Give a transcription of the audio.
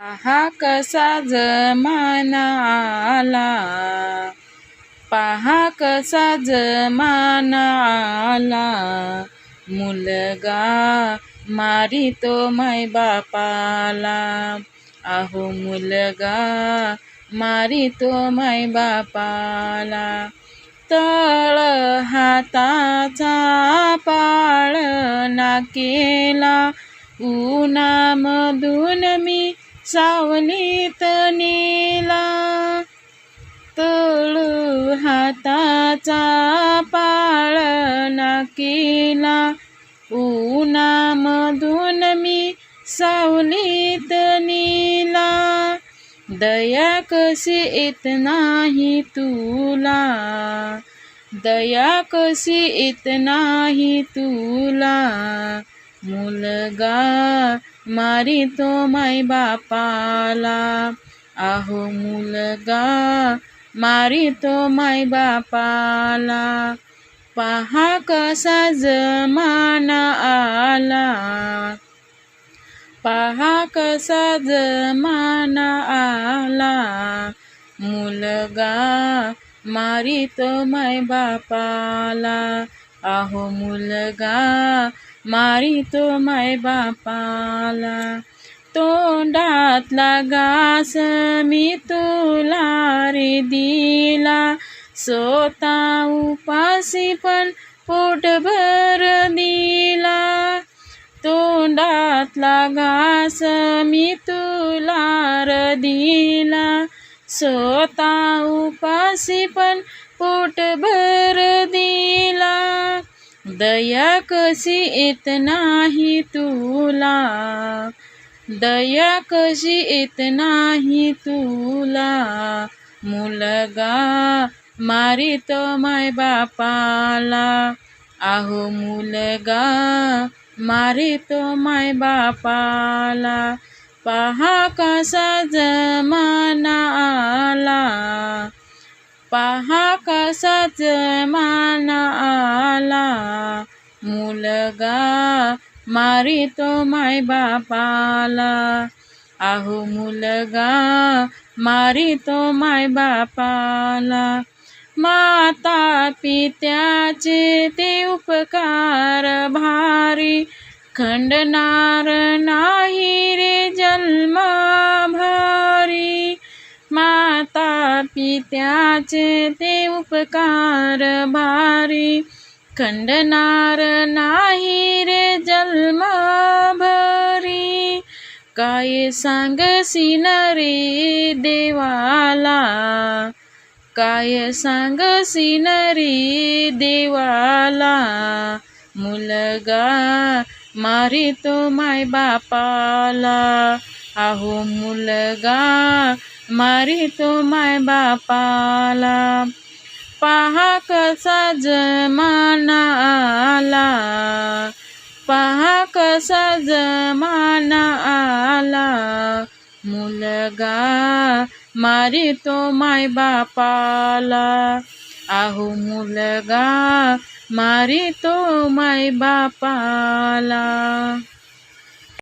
पहा कसा जमाना आला पहा कसा जमाना आला मुलगा मारितो माय बापाला. अहो मुलगा मारितो माय बापाला. तळ हाताचा पाळणा केला उन्हामधून मी सावलीत नेला तळू हाताचा पाळणा केला उन्हामधून मी सावलीत नेला दया कशी येत नाही तुला? दया कशी येत नाही तुला? मुलगा मारितो माय बापाला. आहो मुलगा मारितो माय बापाला. पहा कसा जमाना आला. पहा कसा जमाना आला. मुलगा मारितो माय बापाला. आहो मुलगा मारितो माय बापाला. तोंडातला घास मी तुला रे दिला. स्वतः उपासी पण पोटभर दिला. तोंडातला घास मी तुला र दिला. स्वतः उपासी पण पोटभर दया कशी येत नाही तुला? दया कशी येत नाही तुला? मुलगा मारितो माय बापाला. आहो मुलगा मारितो माय बापाला. पहा कसा जमाना आला पहा कसा मान आला मुलगा मारितो माय बापाला. आहो मुलगा मारितो माय बापाला. माता पित्याचे ते उपकार भारी. खंडनार नाही रे जन्म माता पित्याचे ते उपकार भारी. खंडनार नाही रे जन्म भरी काय सांगसीन रे देवाला? काय सांगसीन रे देवाला? मुलगा मारितो माय बापाला. आहो मुलगा मारितो माय बापाला. पहा कसा जमाना आला पहा कसा जमाना आला मुलगा मारितो माय बापाला. आहो मुलगा मारितो माय बापाला.